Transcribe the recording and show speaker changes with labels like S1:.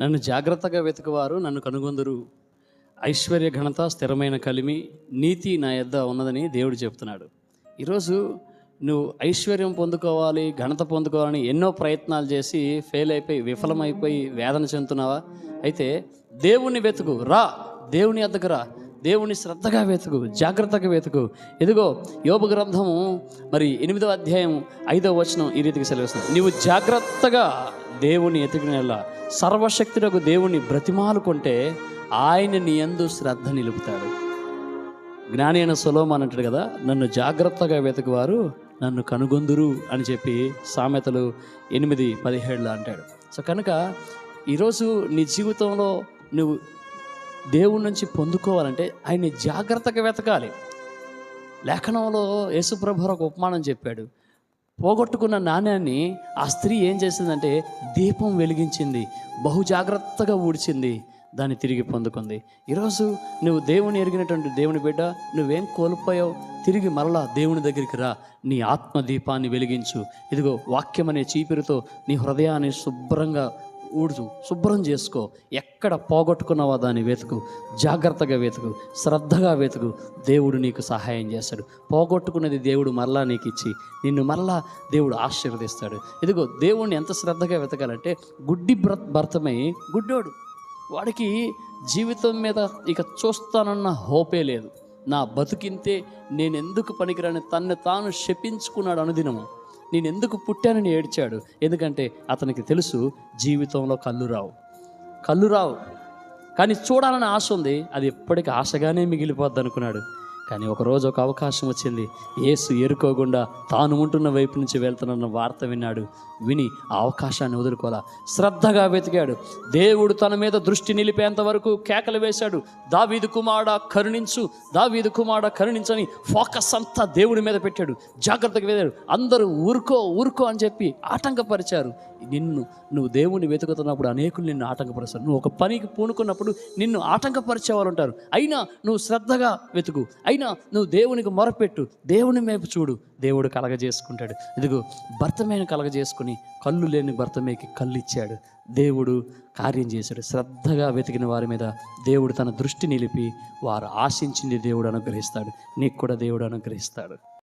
S1: నన్ను జాగ్రత్తగా వెతుకువారు నన్ను కనుగొందురు. ఐశ్వర్య ఘనత స్థిరమైన కలిమి నీతి నా యొద్ద ఉన్నదని దేవుడు చెప్తున్నాడు. ఈరోజు నువ్వు ఐశ్వర్యం పొందుకోవాలి ఘనత పొందుకోవాలని ఎన్నో ప్రయత్నాలు చేసి ఫెయిల్ అయిపోయి విఫలమైపోయి వేదన చెందుతున్నావా? అయితే దేవుణ్ణి వెతుకు రా. దేవుని ఎద్దకు రా. దేవుని శ్రద్ధగా వెతుకు జాగ్రత్తగా వెతుకు. ఇదిగో యోగ గ్రంథము మరి ఎనిమిదో అధ్యాయం ఐదో వచనం ఈ రీతికి సెలవిస్తుంది. నీవు జాగ్రత్తగా దేవుని ఎతికినలా సర్వశక్తులకు దేవుని బ్రతిమాలుకుంటే ఆయన నీ యందు శ్రద్ధ నిలుపుతాడు. జ్ఞాని అయిన సొలోమాన్ అంటాడు కదా నన్ను జాగ్రత్తగా వెతకువారు నన్ను కనుగొందురు అని చెప్పి సామెతలు ఎనిమిది పదిహేడులో అంటాడు. సో కనుక ఈరోజు నీ జీవితంలో నువ్వు దేవుడి నుంచి పొందుకోవాలంటే ఆయన్ని జాగ్రత్తగా వెతకాలి. లేఖనంలో యేసుప్రభు ఒక ఉపమానం చెప్పాడు. పోగొట్టుకున్న నాణ్యాన్ని ఆ స్త్రీ ఏం చేసిందంటే దీపం వెలిగించింది బహు జాగ్రత్తగా ఊడ్చింది దాన్ని తిరిగి పొందుకుంది. ఈరోజు నువ్వు దేవుని ఎరిగినటువంటి దేవుని బిడ్డ నువ్వేం కోల్పోయావు? తిరిగి మరలా దేవుని దగ్గరికి రా నీ ఆత్మ దీపాన్ని వెలిగించు. ఇదిగో వాక్యం అనే చీపిరితో నీ హృదయాన్ని శుభ్రంగా ఊడ్చు శుభ్రం చేసుకో. ఎక్కడ పోగొట్టుకున్నావో దాన్ని వెతుకు. జాగ్రత్తగా వెతుకు. శ్రద్ధగా వెతుకు. దేవుడు నీకు సహాయం చేస్తాడు. పోగొట్టుకున్నది దేవుడు మరలా నీకు ఇచ్చి నిన్ను మరలా దేవుడు ఆశీర్వదిస్తాడు. ఇదిగో దేవుణ్ణి ఎంత శ్రద్ధగా వెతకాలంటే గుడ్డి బ్ర భర్తమై గుడ్డోడు. వాడికి జీవితం మీద ఇక చూస్తానన్న హోపే లేదు. నా బతుకింతే నేను ఎందుకు పనికిరాని తన్ను తాను శపించుకున్నాడు అనుదినము. నేను ఎందుకు పుట్టానని ఏడ్చాడు? ఎందుకంటే అతనికి తెలుసు జీవితంలో కళ్ళు రావు. కళ్ళు రావు. కానీ చూడాలని ఆశ ఉంది. అది ఎప్పటికీ ఆశగానే మిగిలిపోద్ది అనుకున్నాడు కానీ ఒకరోజు ఒక అవకాశం వచ్చింది. ఏసు ఎరుకోకుండా తాను ఉంటున్న వైపు నుంచి వెళ్తున్న వార్త విన్నాడు. విని ఆ అవకాశాన్ని వదులుకోలా శ్రద్ధగా వెతికాడు. దేవుడు తన మీద దృష్టి నిలిపేంత వరకు కేకలు వేశాడు. దావీదు కుమారుడ కరుణించు. దావీదు కుమారుడ కరుణించని ఫోకస్ అంతా దేవుడి మీద పెట్టాడు. జాగ్రత్తగా వెళ్ళాడు అందరూ ఊరుకో ఊరుకో అని చెప్పి ఆటంకపరిచారు. నిన్ను నువ్వు దేవుణ్ణి వెతుకుతున్నప్పుడు అనేకులు నిన్ను ఆటంకపరుస్తారు. నువ్వు ఒక పనికి పూనుకున్నప్పుడు నిన్ను ఆటంకపరిచేవారు ఉంటారు. అయినా నువ్వు శ్రద్ధగా వెతుకు. అయినా నువ్వు దేవునికి మొరపెట్టు. దేవుని మేపు చూడు. దేవుడు కలగజేసుకుంటాడు. ఇదిగో భర్తమైన కలగజేసుకుని కళ్ళు లేని భర్తమేకి కళ్ళు ఇచ్చాడు దేవుడు కార్యం చేశాడు. శ్రద్ధగా వెతికిన వారి మీద దేవుడు తన దృష్టి నిలిపి వారు ఆశించింది దేవుడు అనుగ్రహిస్తాడు. నీకు కూడా దేవుడు అనుగ్రహిస్తాడు.